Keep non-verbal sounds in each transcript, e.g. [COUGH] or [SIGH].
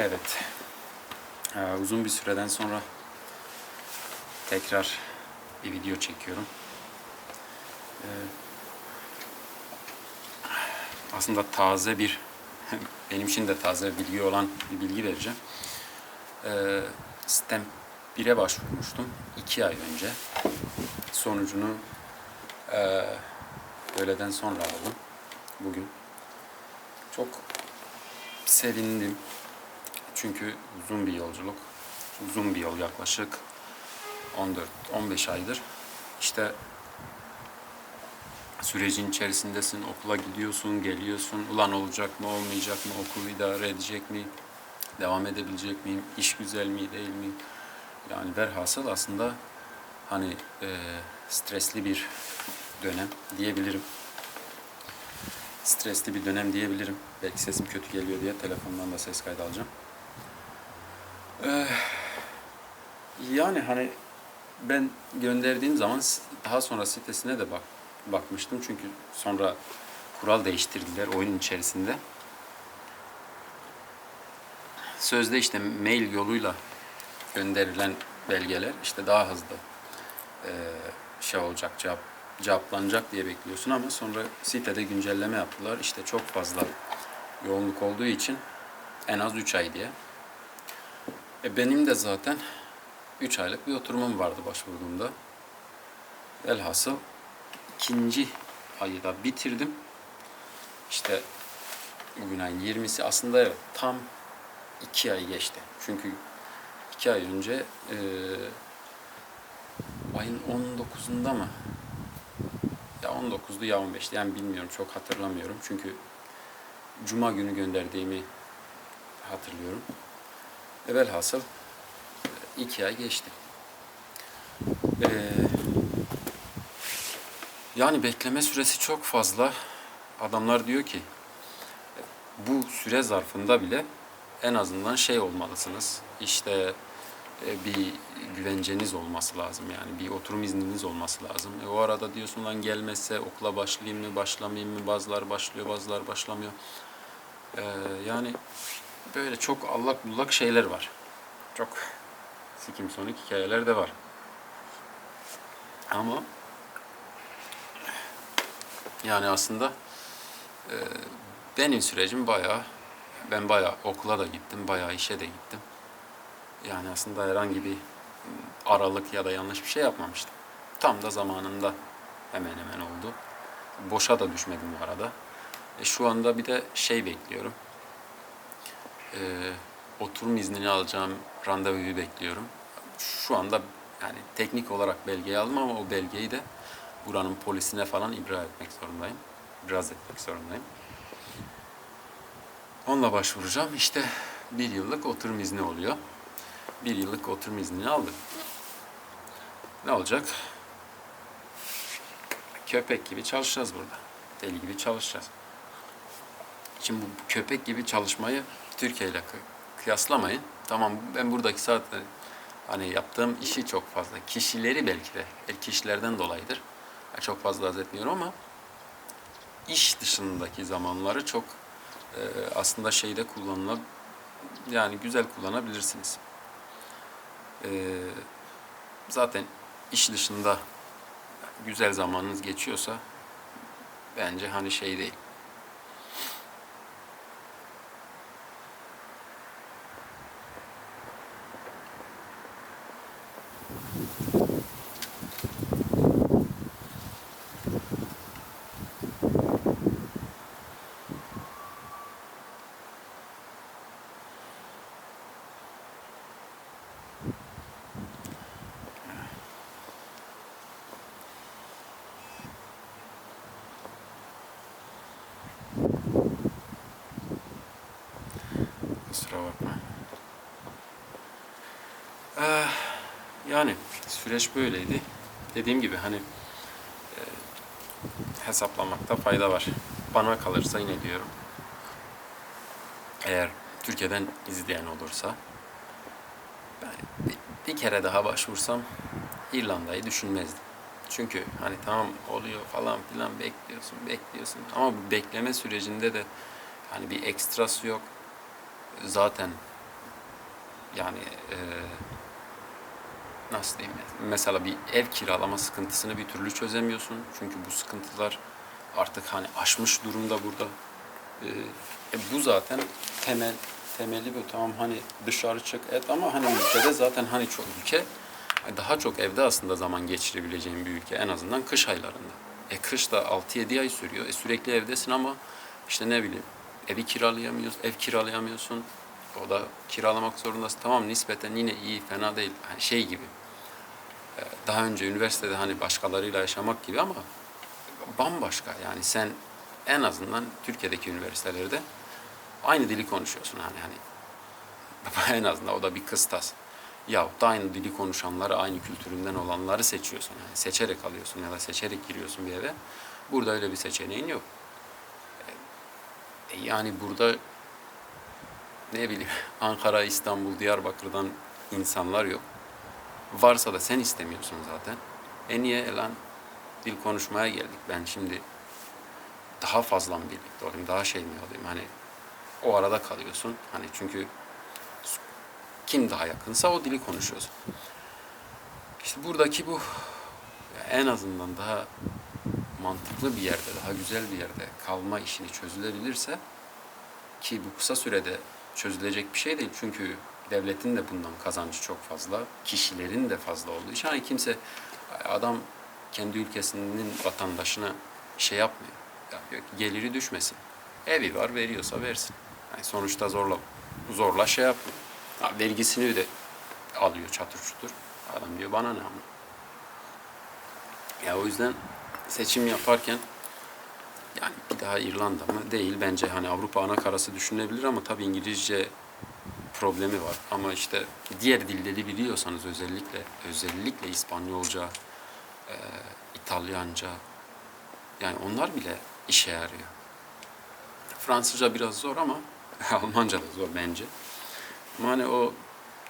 Evet. Ee, uzun bir süreden sonra tekrar bir video çekiyorum. Ee, aslında taze bir, [LAUGHS] benim için de taze bilgi olan bir bilgi vereceğim. Ee, STEM 1'e başvurmuştum iki ay önce. Sonucunu e, öğleden sonra aldım bugün. Çok sevindim. Çünkü uzun bir yolculuk. Uzun bir yol yaklaşık 14-15 aydır. İşte sürecin içerisindesin, okula gidiyorsun, geliyorsun. Ulan olacak mı, olmayacak mı, okulu idare edecek mi, devam edebilecek miyim, iş güzel mi, değil mi? Yani velhasıl aslında hani e, stresli bir dönem diyebilirim. Stresli bir dönem diyebilirim. Belki sesim kötü geliyor diye telefondan da ses kaydı alacağım. Ee, yani hani ben gönderdiğim zaman daha sonra sitesine de bak bakmıştım çünkü sonra kural değiştirdiler oyun içerisinde. Sözde işte mail yoluyla gönderilen belgeler işte daha hızlı e, şey olacak cevap cevaplanacak diye bekliyorsun ama sonra sitede güncelleme yaptılar. İşte çok fazla yoğunluk olduğu için en az 3 ay diye. E benim de zaten 3 aylık bir oturumum vardı başvurduğumda. Velhasıl ikinci ayı da bitirdim. İşte bugün ayın 20'si aslında evet tam 2 ay geçti. Çünkü 2 ay önce e, ayın 19'unda mı? Ya 19'du ya 15'ti yani bilmiyorum çok hatırlamıyorum. Çünkü Cuma günü gönderdiğimi hatırlıyorum. E velhasıl e, iki ay geçti. Ee, yani bekleme süresi çok fazla. Adamlar diyor ki e, bu süre zarfında bile en azından şey olmalısınız. İşte e, bir güvenceniz olması lazım yani bir oturum izniniz olması lazım. E, o arada diyorsun lan gelmezse okula başlayayım mı başlamayayım mı bazılar başlıyor bazılar başlamıyor. E, yani böyle çok allak bullak şeyler var. Çok sikim sonik hikayeler de var. Ama yani aslında e, benim sürecim bayağı ben bayağı okula da gittim, bayağı işe de gittim. Yani aslında herhangi bir aralık ya da yanlış bir şey yapmamıştım. Tam da zamanında hemen hemen oldu. Boşa da düşmedim bu arada. E, şu anda bir de şey bekliyorum. E, oturum iznini alacağım randevuyu bekliyorum. Şu anda yani teknik olarak belgeyi aldım ama o belgeyi de buranın polisine falan ibra etmek zorundayım. İbraz etmek zorundayım. Onunla başvuracağım. İşte bir yıllık oturum izni oluyor. Bir yıllık oturum iznini aldım. Ne olacak? Köpek gibi çalışacağız burada. Deli gibi çalışacağız. Şimdi bu köpek gibi çalışmayı Türkiye ile kı- kıyaslamayın. Tamam ben buradaki zaten hani yaptığım işi çok fazla. Kişileri belki de el kişilerden dolayıdır. Yani çok fazla haz etmiyorum ama iş dışındaki zamanları çok e, aslında şeyde kullanıla yani güzel kullanabilirsiniz. E, zaten iş dışında güzel zamanınız geçiyorsa bence hani şey değil. Bakma. Ee, yani süreç böyleydi. Dediğim gibi hani e, hesaplamakta fayda var. Bana kalırsa yine diyorum. Eğer Türkiye'den izleyen olursa ben bir, bir kere daha başvursam İrlanda'yı düşünmezdim. Çünkü hani tamam oluyor falan filan bekliyorsun, bekliyorsun. Ama bu bekleme sürecinde de hani bir ekstrası yok. Zaten yani e, nasıl diyeyim mesela bir ev kiralama sıkıntısını bir türlü çözemiyorsun. Çünkü bu sıkıntılar artık hani aşmış durumda burada. E, e, bu zaten temel temeli bu. Tamam hani dışarı çık et ama hani ülkede zaten hani çok ülke daha çok evde aslında zaman geçirebileceğin bir ülke en azından kış aylarında. E kış da 6-7 ay sürüyor. E sürekli evdesin ama işte ne bileyim evi kiralayamıyorsun, ev kiralayamıyorsun. O da kiralamak zorundasın. Tamam nispeten yine iyi, fena değil. Hani şey gibi. e, Daha önce üniversitede hani başkalarıyla yaşamak gibi ama bambaşka. Yani sen en azından Türkiye'deki üniversitelerde aynı dili konuşuyorsun hani hani [LAUGHS] en azından o da bir kıstas. Yahut da aynı dili konuşanları, aynı kültüründen olanları seçiyorsun. Yani seçerek alıyorsun ya da seçerek giriyorsun bir eve. Burada öyle bir seçeneğin yok. E, yani burada ne bileyim [LAUGHS] Ankara, İstanbul, Diyarbakır'dan insanlar yok. Varsa da sen istemiyorsun zaten. E niye lan dil konuşmaya geldik. Ben şimdi daha fazla mı birlikte olayım, daha şey mi olayım? Hani o arada kalıyorsun. Hani çünkü kim daha yakınsa o dili konuşuyorsun. İşte buradaki bu en azından daha mantıklı bir yerde, daha güzel bir yerde kalma işini çözülebilirse ki bu kısa sürede çözülecek bir şey değil. Çünkü devletin de bundan kazancı çok fazla, kişilerin de fazla olduğu için hani kimse adam kendi ülkesinin vatandaşına şey yapmıyor. Yapıyor ki geliri düşmesin. Evi var veriyorsa versin. Yani sonuçta zorla zorla şey yapmıyor. Vergisini de alıyor çatır çutur. Adam diyor bana ne ama. Ya o yüzden seçim yaparken yani bir daha İrlanda mı? Değil. Bence hani Avrupa ana karası düşünülebilir ama tabii İngilizce problemi var. Ama işte diğer dilleri biliyorsanız özellikle özellikle İspanyolca, e, İtalyanca yani onlar bile işe yarıyor. Fransızca biraz zor ama [LAUGHS] Almanca da zor bence. Ama hani o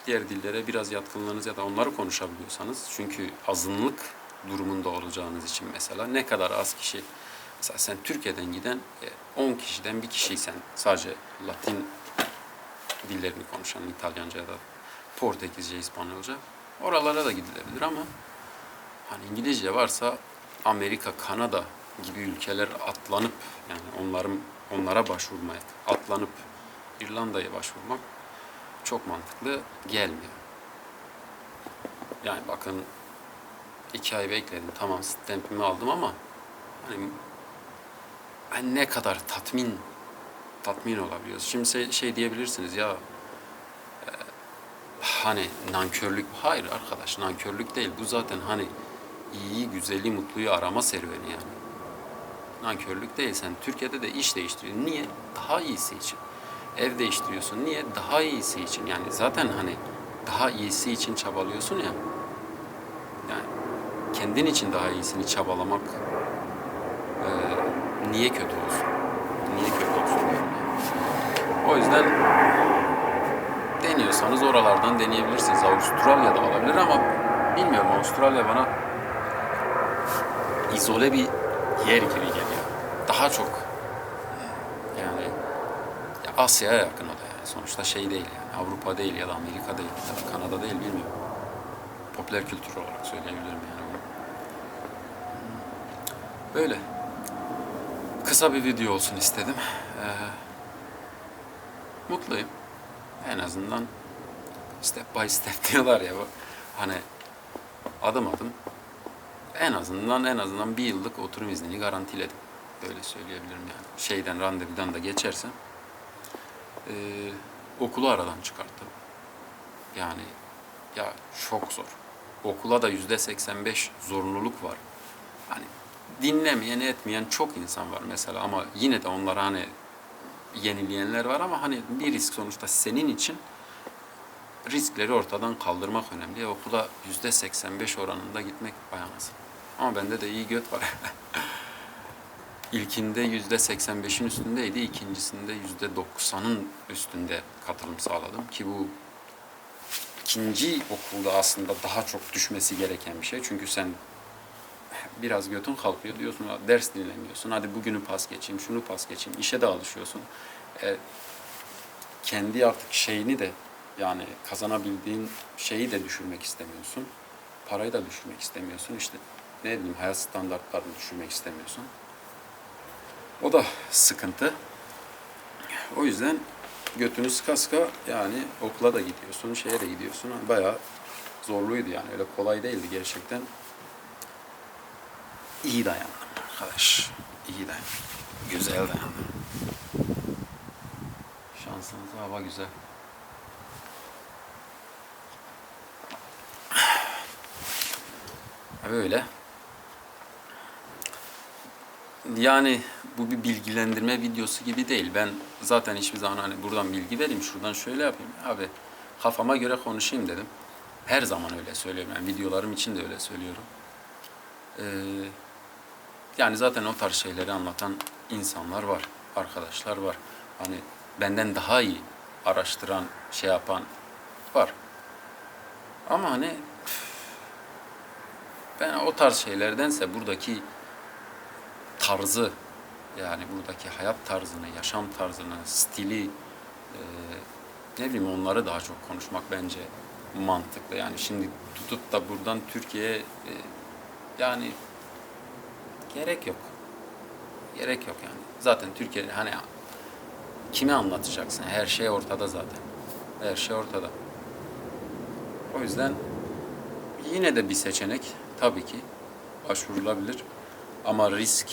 diğer dillere biraz yatkınlığınız ya da onları konuşabiliyorsanız çünkü azınlık durumunda olacağınız için mesela ne kadar az kişi mesela sen Türkiye'den giden e, 10 kişiden bir kişiysen sadece Latin dillerini konuşan İtalyanca ya da Portekizce, İspanyolca oralara da gidilebilir ama hani İngilizce varsa Amerika, Kanada gibi ülkeler atlanıp yani onların onlara başvurmaya atlanıp İrlanda'ya başvurmak çok mantıklı gelmiyor. Yani bakın iki ay bekledim. Tamam stampimi aldım ama hani ben ne kadar tatmin tatmin olabiliyoruz. Şimdi şey, diyebilirsiniz ya e, hani nankörlük. Hayır arkadaş nankörlük değil. Bu zaten hani iyi, güzeli, mutluyu arama serüveni yani. Nankörlük değil. Sen Türkiye'de de iş değiştiriyorsun. Niye? Daha iyisi için. Ev değiştiriyorsun. Niye? Daha iyisi için. Yani zaten hani daha iyisi için çabalıyorsun ya. Kendin için daha iyisini çabalamak e, niye kötü olsun? Niye kötü olsun. O yüzden deniyorsanız oralardan deneyebilirsiniz. Avustralya'da olabilir ama bilmiyorum Avustralya bana izole bir yer gibi geliyor. Daha çok yani ya Asya'ya yakın o da yani. Sonuçta şey değil yani. Avrupa değil ya da Amerika değil ya da Kanada değil bilmiyorum. Popüler kültür olarak söyleyebilirim yani bunu. Böyle. Kısa bir video olsun istedim. Ee, mutluyum. En azından step by step [LAUGHS] diyorlar ya bu. Hani adım adım en azından en azından bir yıllık oturum iznini garantiledim. Böyle söyleyebilirim yani. Şeyden randevudan da geçersem ee, okulu aradan çıkarttım. Yani ya çok zor. Okula da yüzde 85 zorunluluk var. Hani dinlemeyen etmeyen çok insan var mesela ama yine de onlara hani yenileyenler var ama hani bir risk sonuçta senin için riskleri ortadan kaldırmak önemli. Okula yüzde 85 oranında gitmek bayanız. Ama bende de iyi göt var. [LAUGHS] İlkinde yüzde 85'in üstündeydi. ikincisinde yüzde 90'ın üstünde katılım sağladım ki bu ikinci okulda aslında daha çok düşmesi gereken bir şey. Çünkü sen biraz götün kalkıyor diyorsun "Ya ders dinlemiyorsun. Hadi bugünü pas geçeyim, şunu pas geçeyim. İşe de alışıyorsun. E, kendi artık şeyini de Yani kazanabildiğin şeyi de düşürmek istemiyorsun. Parayı da düşürmek istemiyorsun. İşte ne bileyim hayat standartlarını düşürmek istemiyorsun. O da sıkıntı. O yüzden götünü sıka sıka yani okula da gidiyorsun, şeye de gidiyorsun. Bayağı zorluydu yani. Öyle kolay değildi gerçekten. İyi dayandım arkadaş. İyi dayandım. Güzel dayandım. Şansınıza hava güzel. Öyle. Yani bu bir bilgilendirme videosu gibi değil. Ben zaten hiçbir zaman hani buradan bilgi vereyim, şuradan şöyle yapayım. Abi kafama göre konuşayım dedim. Her zaman öyle söylüyorum. Yani videolarım için de öyle söylüyorum. Ee, yani zaten o tarz şeyleri anlatan insanlar var, arkadaşlar var. Hani benden daha iyi araştıran, şey yapan var. Ama hani ben o tarz şeylerdense buradaki tarzı yani buradaki hayat tarzını, yaşam tarzını, stili e, ne bileyim onları daha çok konuşmak bence mantıklı. Yani şimdi tutup da buradan Türkiye'ye e, yani gerek yok. Gerek yok yani. Zaten Türkiye'de hani kime anlatacaksın? Her şey ortada zaten. Her şey ortada. O yüzden yine de bir seçenek tabii ki başvurulabilir. Ama risk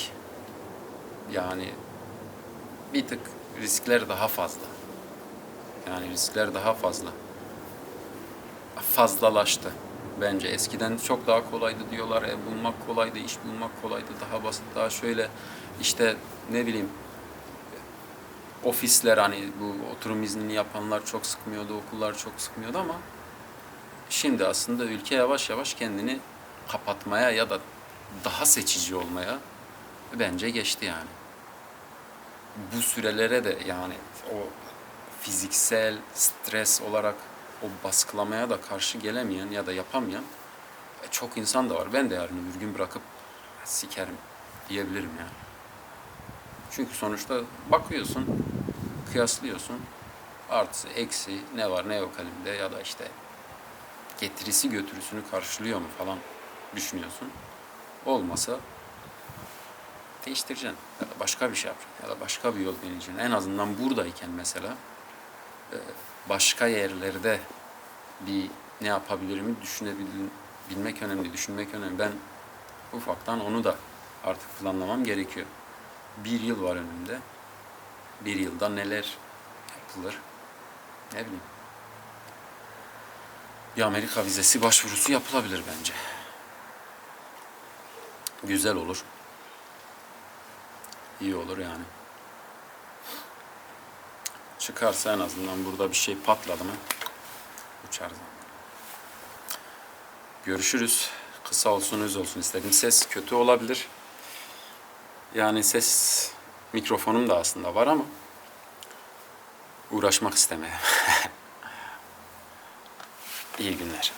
yani bir tık riskler daha fazla. Yani riskler daha fazla. Fazlalaştı bence. Eskiden çok daha kolaydı diyorlar. Ev bulmak kolaydı, iş bulmak kolaydı, daha basit, daha şöyle işte ne bileyim ofisler hani bu oturum iznini yapanlar çok sıkmıyordu, okullar çok sıkmıyordu ama şimdi aslında ülke yavaş yavaş kendini kapatmaya ya da daha seçici olmaya bence geçti yani. Bu sürelere de yani o fiziksel stres olarak o baskılamaya da karşı gelemeyen ya da yapamayan e, çok insan da var. Ben de yarın bir gün bırakıp sikerim diyebilirim yani. Çünkü sonuçta bakıyorsun, kıyaslıyorsun. Artısı, eksi, ne var ne yok elimde ya da işte getirisi götürüsünü karşılıyor mu falan düşünüyorsun. Olmasa değiştireceksin ya da başka bir şey yapacaksın ya da başka bir yol deneyeceksin. En azından buradayken mesela e, başka yerlerde bir ne yapabilirimi düşünebilmek önemli, düşünmek önemli. Ben ufaktan onu da artık planlamam gerekiyor. Bir yıl var önümde. Bir yılda neler yapılır? Ne bileyim. Bir Amerika vizesi başvurusu yapılabilir bence. Güzel olur. İyi olur yani. Çıkarsa en azından burada bir şey patladı mı uçarız. Görüşürüz. Kısa olsun, öz olsun istedim. Ses kötü olabilir. Yani ses mikrofonum da aslında var ama uğraşmak istemiyorum. [LAUGHS] İyi günler.